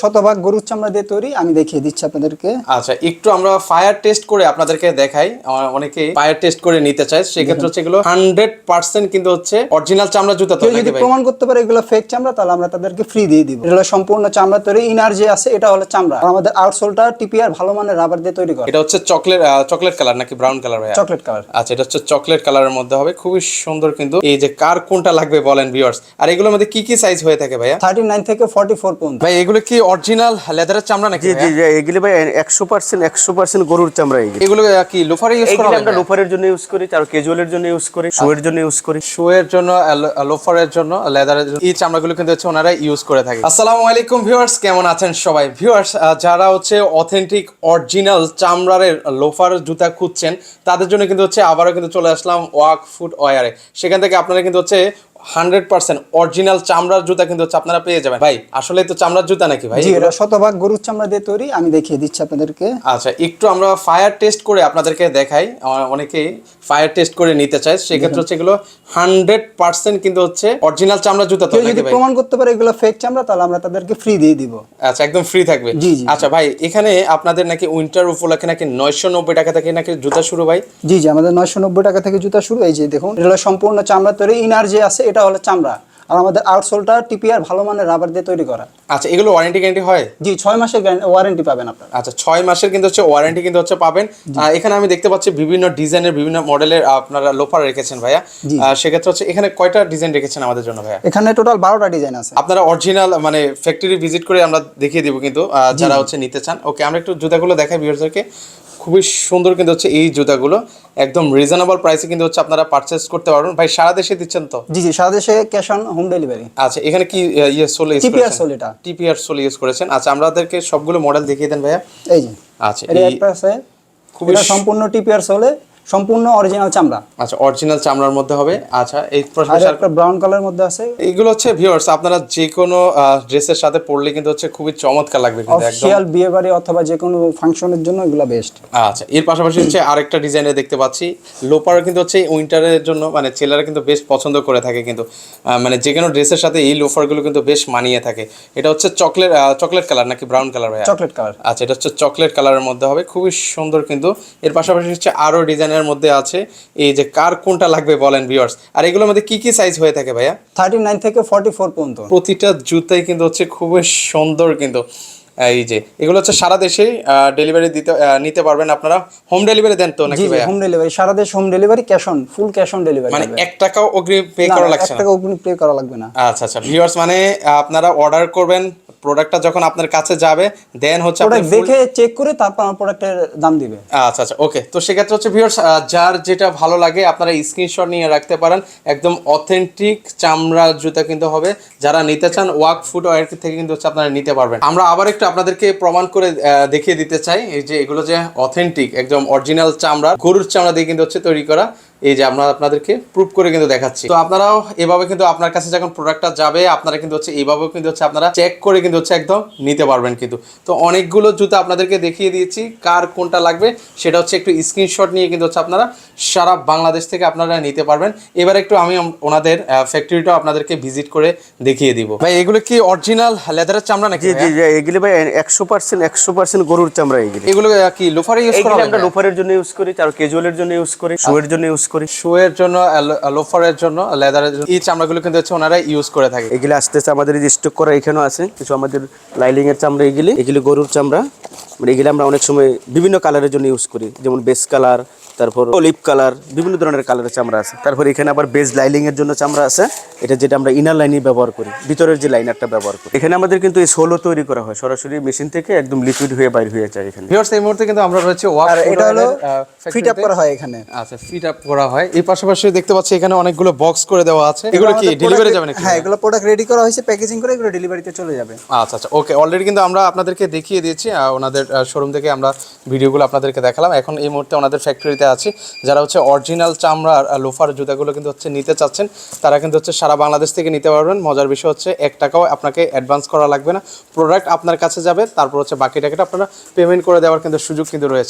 শতভাগ গরুর চামড়া দিয়ে তৈরি আমি দেখিয়ে দিচ্ছি আপনাদেরকে। আচ্ছা একটু আমরা ফায়ার টেস্ট করে আপনাদেরকে দেখাই। আমার অনেকে ফায়ার টেস্ট করে নিতে চায় সেক্ষেত্রে হচ্ছে এগুলো হান্ড্রেড পার্সেন্ট কিন্তু হচ্ছে অরিজিনাল চামড়া জুতা তো কেউ যদি প্রমাণ করতে পারে এগুলো ফেক চামড়া তাহলে আমরা তাদেরকে ফ্রি দিয়ে দিব। এটা হলো সম্পূর্ণ চামড়া তৈরি ইনার যে আছে এটা হলো চামড়া। আমাদের আউটসোলটা টিপিআর ভালো মানের রাবার দিয়ে তৈরি করা। এটা হচ্ছে চকলেট চকলেট কালার নাকি ব্রাউন কালার ভাই চকলেট কালার আচ্ছা এটা হচ্ছে চকলেট কালারের মধ্যে হবে। খুবই সুন্দর কিন্তু এই যে কার কোনটা লাগবে বলেন ভিউয়ার্স আর এগুলোর মধ্যে কি কি সাইজ হয়ে থাকে ভাইয়া? থার্টি নাইন থেকে ফর্টি ফোর পর্যন্ত। ভাই এগুলো কি অরিজিনাল লেদারের চামড়া নাকি জি জি? এগুলি ভাই একশো পার্সেন্ট একশো পার্সেন্ট গরুর চামড়া এগুলি। এগুলো কি লোফারে ইউজ করা হয় আমরা লোফারের জন্য ইউজ করি তার ক্যাজুয়ালের জন্য ইউজ করি শুয়ের জন্য ইউজ করি। শুয়ের জন্য লোফারের জন্য লেদারের জন্য এই চামড়াগুলো কিন্তু হচ্ছে ওনারা ইউজ করে থাকে। আসসালামু আলাইকুম ভিউয়ার্স কেমন আছেন সবাই? ভিউয়ার্স যারা হচ্ছে অথেন্টিক অরিজিনাল চামড়ার লোফার জুতা খুঁজছেন তাদের জন্য কিন্তু হচ্ছে আবারও কিন্তু চলে আসলাম ওয়াক ফুট ওয়ারে সেখান থেকে আপনারা কিন্তু হচ্ছে হান্ড্রেড পার্সেন্ট অরিজিনাল চামড়ার জুতা কিন্তু হচ্ছে আপনারা পেয়ে যাবেন। ভাই আসলে তো চামড়ার জুতা নাকি ভাই? জি এটা শতভাগ গরুর চামড়া দিয়ে তৈরি আমি দেখিয়ে দিচ্ছি আপনাদেরকে। আচ্ছা একটু আমরা ফায়ার টেস্ট করে আপনাদেরকে দেখাই। অনেকেই ফায়ার টেস্ট করে নিতে চায় সেক্ষেত্রে হচ্ছে এগুলো হান্ড্রেড পার্সেন্ট কিন্তু হচ্ছে অরিজিনাল চামড়া জুতা তো যদি প্রমাণ করতে পারে এগুলো ফেক চামড়া তাহলে আমরা তাদেরকে ফ্রি দিয়ে দিব। আচ্ছা একদম ফ্রি থাকবে। জি, জি, আচ্ছা ভাই এখানে আপনাদের নাকি উইন্টার উপলক্ষে নাকি নয়শো নব্বই টাকা থেকে নাকি জুতা শুরু ভাই? জি জি আমাদের নয়শো নব্বই টাকা থেকে জুতা শুরু এই যে দেখুন এগুলো সম্পূর্ণ চামড়া তৈরি ইনার যে আছে এটা হলো চামড়া। আর আমাদের আউটসোলটা টিপিআর ভালো মানের রাবার দিয়ে তৈরি করা। আচ্ছা এগুলো ওয়ারেন্টি গ্যারান্টি হয়? জি ছয় মাসের ওয়ারেন্টি পাবেন আপনারা। আচ্ছা ছয় মাসের কিন্তু হচ্ছে ওয়ারেন্টি কিন্তু হচ্ছে পাবেন। এখানে আমি দেখতে পাচ্ছি বিভিন্ন ডিজাইনের বিভিন্ন মডেলের আপনারা লোফার রেখেছেন ভাইয়া। সেক্ষেত্রে হচ্ছে এখানে কয়টা ডিজাইন রেখেছেন আমাদের জন্য ভাইয়া? এখানে টোটাল বারোটা ডিজাইন আছে। আপনারা অরিজিনাল মানে ফ্যাক্টরি ভিজিট করে আমরা দেখিয়ে দিব কিন্তু যারা হচ্ছে নিতে চান। ওকে আমরা একটু জুতাগুলো দেখাই ভিউয়ারদেরকে খুবই সুন্দর কিন্তু হচ্ছে এই জুতাগুলো। একদম রিজনেবল প্রাইসে কিন্তু হচ্ছে আপনারা পারচেস করতে পারবেন। ভাই সারা দেশে দিচ্ছেন তো? জি জি সারা দেশে ক্যাশ অন হোম ডেলিভারি আচ্ছা এখানে কি ইয়ে সোল ইউজ টিপিআর সোল এটা। টিপিআর সোল ইউজ করেছেন। আচ্ছা আমাদেরকে সবগুলো মডেল দেখিয়ে দেন ভাইয়া। এই যে আচ্ছা এটা একটা আছে। খুবই সম্পূর্ণ টিপিআর সোলে সম্পূর্ণ অরিজিনাল চামড়া। আচ্ছা অরিজিনাল চামড়ার মধ্যে হবে। আচ্ছা এই একটা ব্রাউন কালার মধ্যে আছে। এইগুলো হচ্ছে ভিউয়ার্স আপনারা যে কোনো ড্রেসের সাথে পরলে কিন্তু হচ্ছে খুবই চমৎকার লাগবে কিন্তু একদম। অফিসিয়াল বিয়ে বাড়ি অথবা যে কোনো ফাংশনের জন্য এগুলো বেস্ট আচ্ছা এর পাশাপাশি হচ্ছে আরেকটা ডিজাইনে দেখতে পাচ্ছি। লোপার কিন্তু হচ্ছে উইন্টারের জন্য মানে ছেলেরা কিন্তু বেশ পছন্দ করে থাকে কিন্তু। মানে যে কোনো ড্রেসের সাথে এই লোফারগুলো কিন্তু বেশ মানিয়ে থাকে। এটা হচ্ছে চকলেট চকলেট কালার নাকি ব্রাউন কালার ভাইয়া? চকলেট কালার আচ্ছা এটা হচ্ছে চকলেট কালারের মধ্যে হবে। খুবই সুন্দর কিন্তু। এর পাশাপাশি হচ্ছে আরও ডিজাইনের মধ্যে আছে। এই যে কার কোনটা লাগবে বলেন ভিউয়ার্স আর এগুলোর মধ্যে কি কি সাইজ হয়ে থাকে ভাইয়া? থার্টি নাইন থেকে ফর্টি ফোর পর্যন্ত। প্রতিটা জুতাই কিন্তু হচ্ছে খুবই সুন্দর কিন্তু এই যে। এগুলো হচ্ছে সারা দেশেই ডেলিভারি দিতে নিতে পারবেন আপনারা। হোম ডেলিভারি দেন তো নাকি জি ভাইয়া? হোম ডেলিভারি সারা দেশ home delivery cash on full cash on delivery মানে এক টাকাও অগ্রিম পে করা লাগছে না? টাকা অগ্রিম পে করা লাগবে না। আচ্ছা আচ্ছা। ভিউয়ার্স মানে আপনারা অর্ডার করবেন প্রোডাক্টটা যখন আপনার কাছে যাবে দেন হচ্ছে আপনি প্রোডাক্ট দেখে চেক করে তারপর আমার প্রোডাক্টের দাম দিবে। আচ্ছা আচ্ছা ওকে তো সেক্ষেত্রে হচ্ছে ভিউয়ার্স যার যেটা ভালো লাগে আপনারা স্ক্রিনশট নিয়ে রাখতে পারেন। একদম অথেন্টিক চামড়া জুতা কিন্তু হবে। যারা নিতে চান ওয়াক ফুড ওয়ার থেকে কিন্তু হচ্ছে আপনারা নিতে পারবেন। আমরা আবার একটু আপনাদেরকে প্রমাণ করে দেখিয়ে দিতে চাই। এই যে এগুলো যে অথেন্টিক একদম অরিজিনাল চামড়া গরুর চামড়া দিয়ে কিন্তু হচ্ছে তৈরি করা। এই যে আমরা আপনাদেরকে প্রুফ করে কিন্তু দেখাচ্ছি। তো আপনারাও এভাবে কিন্তু আপনার কাছে যখন প্রোডাক্টটা যাবে আপনারা কিন্তু হচ্ছে এইভাবেও কিন্তু হচ্ছে আপনারা চেক করে কিন্তু হচ্ছে একদম নিতে পারবেন কিন্তু। তো অনেকগুলো জুতো আপনাদেরকে দেখিয়ে দিয়েছি কার কোনটা লাগবে সেটা হচ্ছে একটু স্ক্রিনশট নিয়ে কিন্তু হচ্ছে আপনারা সারা বাংলাদেশ থেকে আপনারা নিতে পারবেন। এবার একটু আমি ওনাদের ফ্যাক্টরিটাও আপনাদেরকে ভিজিট করে দেখিয়ে দিব। ভাই এগুলো কি অরিজিনাল লেদারের চামড়া নাকি জি জি এগুলি ভাই একশো পার্সেন্ট একশো পার্সেন্ট গরুর চামড়া এগুলি। এগুলো কি লোফারে ইউজ করা আমরা লোফারের জন্য ইউজ করি তার ক্যাজুয়ালের জন্য ইউজ করি শুয়ের জন্য ইউজ করি। শুয়ের জন্য লোফারের জন্য লেদারের জন্য এই চামড়াগুলো কিন্তু হচ্ছে ওনারা ইউজ করে থাকে। এগুলি আস্তে আস্তে আমাদের যে স্টক করা এখানেও আছে কিছু আমাদের লাইলিং এর চামড়া এগুলি এগুলি গরুর চামড়া। মানে এগুলি আমরা অনেক সময় বিভিন্ন কালারের জন্য ইউজ করি যেমন বেস কালার তারপর অলিভ কালার বিভিন্ন ধরনের কালারের চামড়া আছে। তারপর এখানে আবার বেজ লাইলিং এর জন্য চামড়া আছে এটা যেটা আমরা ইনার লাইনে ব্যবহার করি ভিতরের যে লাইনারটা ব্যবহার করি। এখানে আমাদের কিন্তু এই সোলো তৈরি করা হয় সরাসরি মেশিন থেকে একদম লিকুইড হয়ে বাইর হয়ে যায় এখানে। ভিউয়ার্স এই মুহূর্তে কিন্তু আমরা রয়েছে ওয়াক আর এটা হলো ফিট আপ করা হয় এখানে। আচ্ছা ফিট আপ করা হয়। এই পাশাপাশি দেখতে পাচ্ছি এখানে অনেকগুলো বক্স করে দেওয়া আছে। এগুলো কি ডেলিভারি যাবে নাকি? হ্যাঁ এগুলো প্রোডাক্ট রেডি করা হয়েছে প্যাকেজিং করে এগুলো ডেলিভারিতে চলে যাবে। আচ্ছা আচ্ছা ওকে অলরেডি কিন্তু আমরা আপনাদেরকে দেখিয়ে দিয়েছি ওনাদের শোরুম থেকে আমরা ভিডিওগুলো আপনাদেরকে দেখালাম। এখন এই মুহূর্তে ওনাদের ফ্যাক্টরিতে আছি যারা হচ্ছে অরিজিনাল চামড়ার লোফার জুতাগুলো কিন্তু হচ্ছে নিতে চাচ্ছেন তারা কিন্তু হচ্ছে সারা বাংলাদেশ থেকে নিতে পারবেন। মজার বিষয় হচ্ছে এক টাকাও আপনাকে অ্যাডভান্স করা লাগবে না। প্রোডাক্ট আপনার কাছে যাবে তারপর হচ্ছে বাকি টাকাটা আপনারা পেমেন্ট করে দেওয়ার কিন্তু সুযোগ কিন্তু রয়েছে।